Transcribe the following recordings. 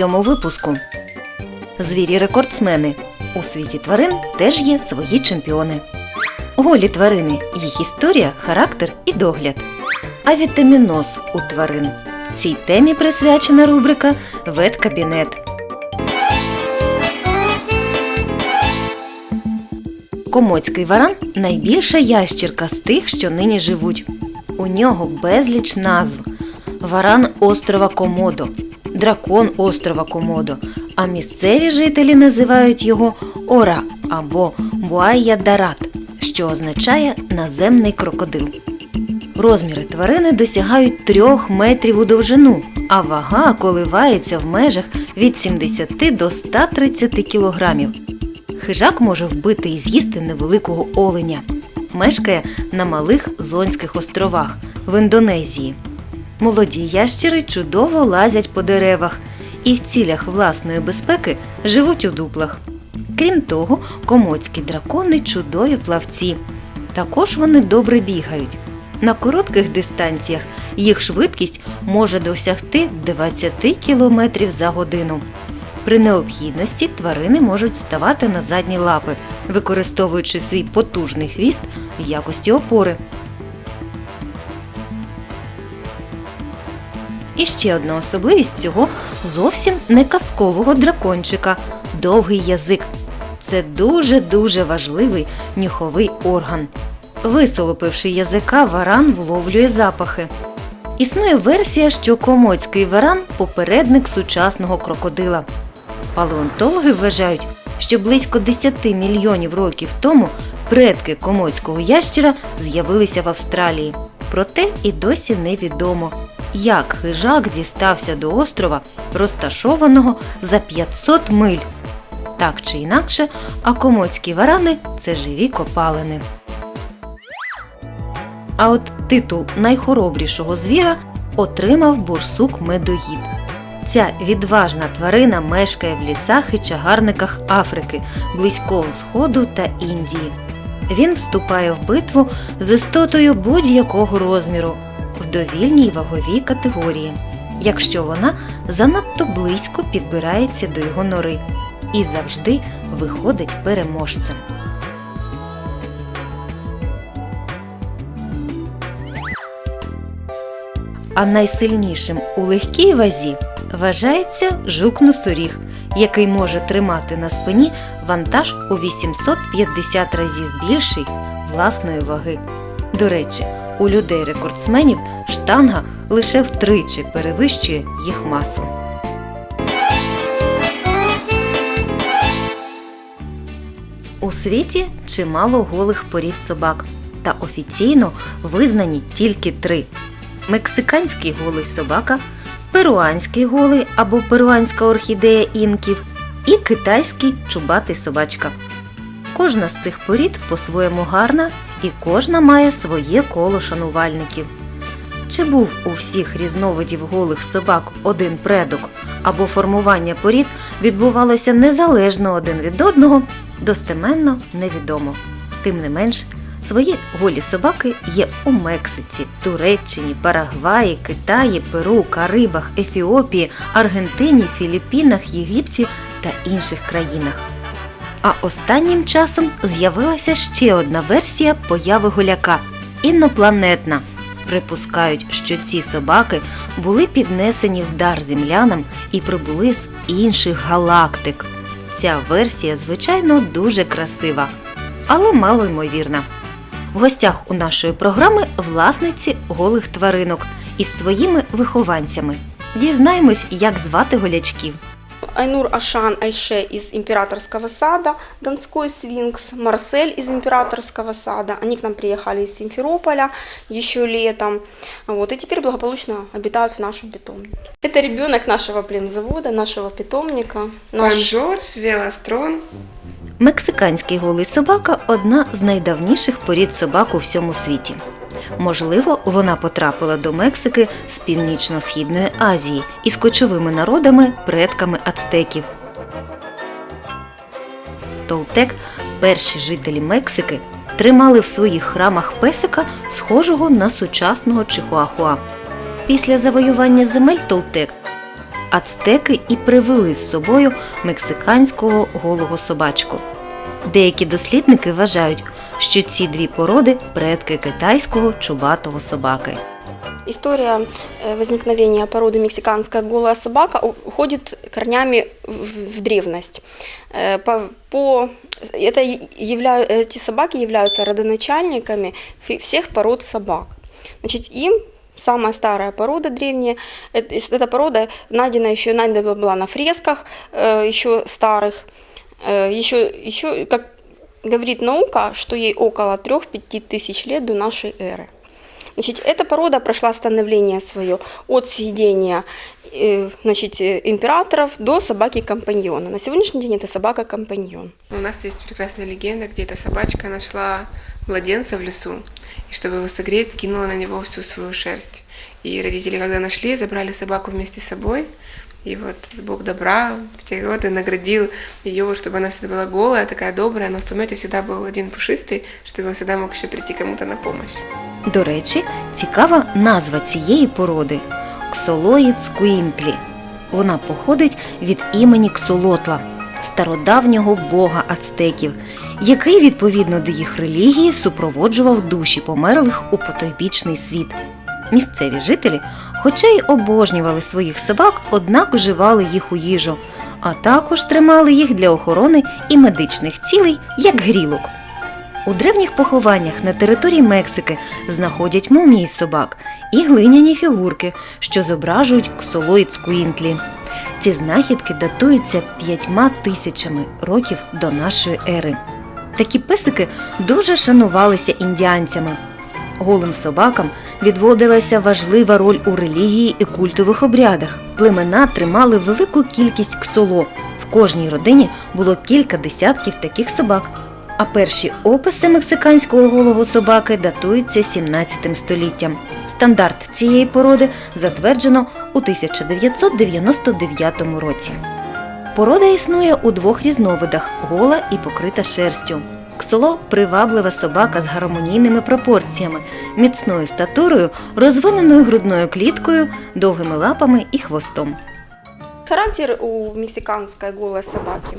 цьому випуску. Звірі-рекордсмени. У світі тварин теж є свої чемпіони. Голі тварини, їх історія, характер і догляд. Авітаміноз у тварин. Цій темі присвячена рубрика Веткабінет. Комоцький варан найбільша ящірка з тих, що нині живуть. У нього безліч назв: варан острова Комодо, дракон острова Комодо, а місцеві жителі називають його Ора або Буайя-Дарат, що означає наземний крокодил. Розміри тварини досягають 3 метрів у довжину, а вага коливається в межах від 70 до 130 кілограмів. Хижак може вбити і з'їсти невеликого оленя. Мешкає на малих Зонських островах в Індонезії. Молоді ящери чудово лазять по деревах і в цілях власної безпеки живуть у дуплах. Крім того, комоцькі дракони чудові плавці. Також вони добре бігають. На коротких дистанціях їх швидкість може досягти 20 км за годину. При необхідності тварини можуть вставати на задні лапи, використовуючи свій потужний хвіст в якості опори. І ще одна особливість цього зовсім не казкового дракончика довгий язик. Це дуже-дуже важливий нюховий орган. Висолопивши язика, варан вловлює запахи. Існує версія, що комоцький варан попередник сучасного крокодила. Палеонтологи вважають, що близько 10 мільйонів років тому предки комоцького ящера з'явилися в Австралії. Проте і досі невідомо, як хижак дістався до острова, розташованого за 500 миль. Так чи інакше, а комоцькі варани це живі копалини. А от титул найхоробрішого звіра отримав борсук медоїд. Ця відважна тварина мешкає в лісах і чагарниках Африки, Близького Сходу та Індії. Він вступає в битву з істотою будь-якого розміру в довільній ваговій категорії, якщо вона занадто близько підбирається до його нори і завжди виходить переможцем. А найсильнішим у легкій вазі вважається жук-носоріг, який може тримати на спині вантаж у 850 разів більший власної ваги. До речі, у людей-рекордсменів штанга лише втричі перевищує їх масу. У світі чимало голих порід собак, та офіційно визнані тільки три: мексиканський голий собака, перуанський голий або перуанська орхідея інків і китайський чубатий собачка. Кожна з цих порід по-своєму гарна і кожна має своє коло шанувальників. Чи був у всіх різновидів голих собак один предок, або формування порід відбувалося незалежно один від одного, достеменно невідомо. Тим не менш, свої голі собаки є у Мексиці, Туреччині, Парагваї, Китаї, Перу, Карибах, Ефіопії, Аргентині, Філіппінах, Єгипті та інших країнах. А останнім часом з'явилася ще одна версія появи голяка інопланетна. Припускають, що ці собаки були піднесені в дар землянам і прибули з інших галактик. Ця версія, звичайно, дуже красива, але мало ймовірна. В гостях у нашої програми власниці голих тваринок із своїми вихованцями. Дізнаємось, як звати голячків. Айнур Ашан Айше из императорского сада, Донской свинкс, Марсель из императорского сада. Они к нам приехали из Симферополя еще летом. Вот, и теперь благополучно обитают в нашем питомнике. Это ребенок нашего племзавода, нашего питомника. Наш... Велострон. Мексиканський голий собака одна з найдавніших порід собак у всьому світі. Можливо, вона потрапила до Мексики з північно-східної Азії із кочовими народами, предками ацтеків. Толтек, перші жителі Мексики, тримали в своїх храмах песика, схожого на сучасного чихуахуа. Після завоювання земель Толтек ацтеки і привели з собою мексиканського голого собачку. Деякі дослідники вважають, що ці дві породи предки китайського чубатого собаки. История э, возникновения породы мексиканская голая собака у- уходит корнями в, в- в древность. Э, По, по- это и- явля- эти собаки являются родоначальниками фи- всех пород собак. Значит, им самая старая порода древняя, э- эс- эта порода найдена еще найдена была на фресках э, еще старых, Э, еще, еще, как говорит наука, что ей около 3-5 тысяч лет до нашей эры. Значит, эта порода прошла становление свое от съедения э, значит, э, императоров до собаки-компаньона. На сегодняшний день это собака-компаньон. У нас есть прекрасная легенда, где эта собачка нашла младенца в лесу, и чтобы его согреть, скинула на него всю свою шерсть. И родители, когда нашли, забрали собаку вместе с собой, и вот Бог добра в те годы наградил ее, вот, чтобы она всегда была голая, такая добрая, но в помете всегда был один пушистый, чтобы он всегда мог еще прийти кому-то на помощь. До речі, цікава назва цієї породи ксолоїд скуінтлі. Вона походить від імені Ксолотла, стародавнього бога ацтеків, який відповідно до їх релігії супроводжував душі померлих у потойбічний світ. Місцеві жителі, хоча й обожнювали своїх собак, однак вживали їх у їжу, а також тримали їх для охорони і медичних цілей як грілок. У древніх похованнях на території Мексики знаходять мумії собак і глиняні фігурки, що зображують ксолоїд скуінтлі. Ці знахідки датуються п'ятьма тисячами років до нашої ери. Такі песики дуже шанувалися індіанцями. Голим собакам відводилася важлива роль у релігії і культових обрядах. Племена тримали велику кількість ксоло. В кожній родині було кілька десятків таких собак. А перші описи мексиканського голого собаки датуються 17 століттям. Стандарт цієї породи затверджено у 1999 році. Порода існує у двох різновидах гола і покрита шерстю. Ксоло приваблива собака з гармонійними пропорціями, міцною статурою, розвиненою грудною кліткою, довгими лапами і хвостом. Характер у мексиканской голой собаки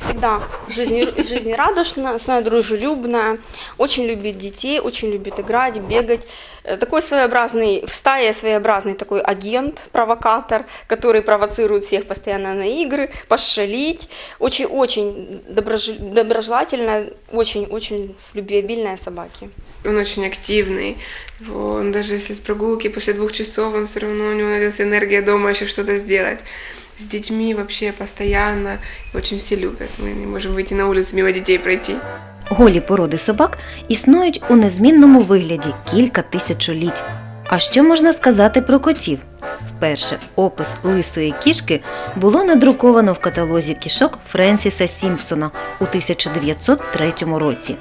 всегда жизне- жизнерадостная, дружелюбная, очень любит детей, очень любит играть, бегать. Э, Такой своеобразный, в стае своеобразный такой агент, провокатор, который провоцирует всех постоянно на игры, пошалить. Очень-очень доброжел- доброжелательная, очень-очень любвеобильная собаки. Он очень активный, его- он даже если с прогулки после двух часов, он все равно, у него найдется энергия дома еще что-то сделать. С детьми вообще постоянно, очень все любят. Мы не можем выйти на улицу, мимо детей пройти. Голі породи собак існують у незмінному вигляді кілька тисячоліть. А що можна сказати про котів? Вперше опис лисої кішки було надруковано в каталозі кішок Френсіса Сімпсона у 1903 році.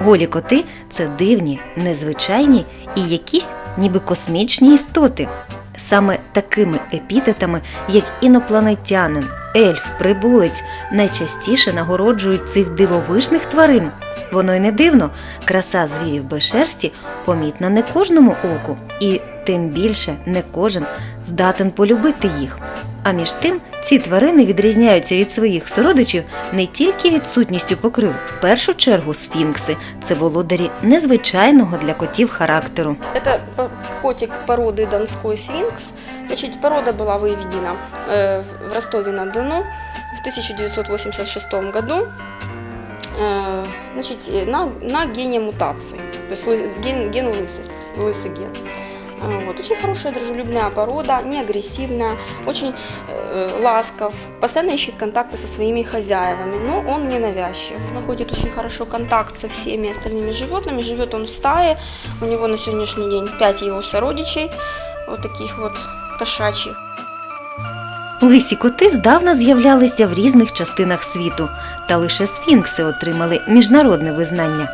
Голі коти це дивні, незвичайні і якісь ніби космічні істоти. Саме такими епітетами, як інопланетянин, ельф, прибулець, найчастіше нагороджують цих дивовижних тварин. Воно й не дивно, краса звірів без шерсті помітна не кожному оку, і тим більше не кожен здатен полюбити їх. А між тим ці тварини відрізняються від своїх сородичів не тільки відсутністю покрив. В першу чергу сфінкси це володарі незвичайного для котів характеру. Это по- котик породы Донской свинкс. Значит, порода была выведена э, в Ростове-на-Дону в 1986 году э, значит, э, на, на гене мутации. То есть лы- ген, ген лысый, лысый ген. Э, Вот. Очень хорошая дружелюбная порода, не агрессивная, очень э, ласков, постоянно ищет контакты со своими хозяевами, но он не навязчив. Находит очень хорошо контакт со всеми остальными животными, живет он в стае, у него на сегодняшний день 5 его сородичей, вот таких вот кошачьих. Лисі коти здавна з'являлися в різних частинах світу, та лише сфінкси отримали міжнародне визнання.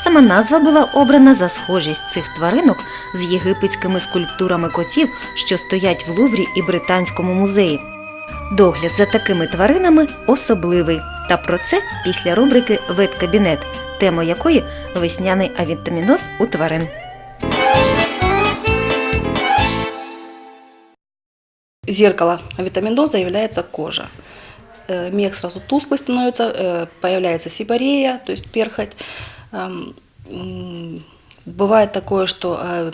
Сама назва була обрана за схожість цих тваринок з єгипетськими скульптурами котів, що стоять в Луврі і Британському музеї. Догляд за такими тваринами особливий. Та про це після рубрики Веткабінет, тема якої весняний авітаміноз у тварин. зеркало витаминоза является кожа. Э, Мех сразу тусклый становится, э, появляется сибарея, то есть перхоть. Бывает такое, что э,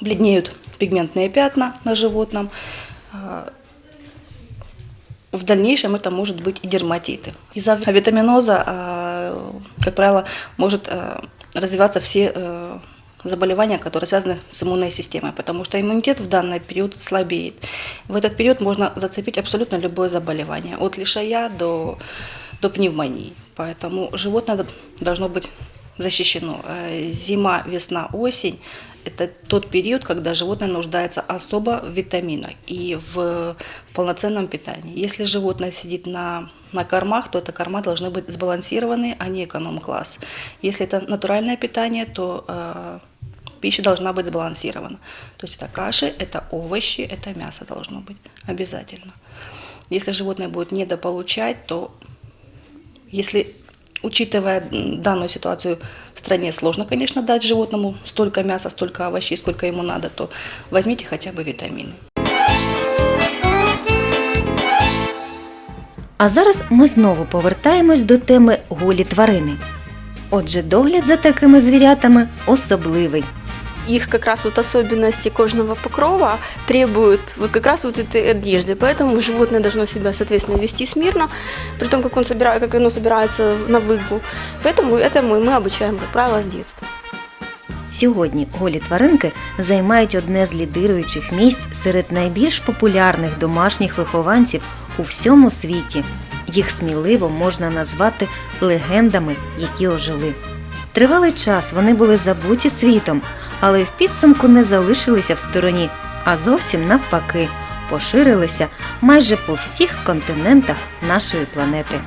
бледнеют пигментные пятна на животном. Э, В дальнейшем это может быть и дерматиты. Из-за витаминоза, э, как правило, может э, развиваться все э, заболевания, которые связаны с иммунной системой, потому что иммунитет в данный период слабеет. В этот период можно зацепить абсолютно любое заболевание, от лишая до, до пневмонии. Поэтому животное должно быть защищено. Э, Зима, весна, осень – это тот период, когда животное нуждается особо в витаминах и в, в полноценном питании. Если животное сидит на, на кормах, то это корма должны быть сбалансированные, а не эконом-класс. Если это натуральное питание, то э, пища должна быть сбалансирована. То есть это каши, это овощи, это мясо должно быть обязательно. Если животное будет недополучать, то если, учитывая м, данную ситуацию в стране, сложно, конечно, дать животному столько мяса, столько овощей, сколько ему надо, то возьмите хотя бы витамины. А зараз ми знову повертаємось до теми голі тварини. Отже, догляд за такими звірятами особливий. их как раз вот особенности кожного покрова требуют вот как раз вот этой одежды, поэтому животное должно себя, соответственно, вести смирно, при том, как, он собира... как оно собирается на выгул. Поэтому этому мы обучаем, как правило, с детства. Сьогодні голі тваринки займають одне з лідируючих місць серед найбільш популярних домашніх вихованців у всьому світі. Їх сміливо можна назвати легендами, які ожили. Тривалий час вони були забуті світом, але в підсумку не залишилися в стороні, а зовсім навпаки, поширилися майже по всіх континентах нашої планети.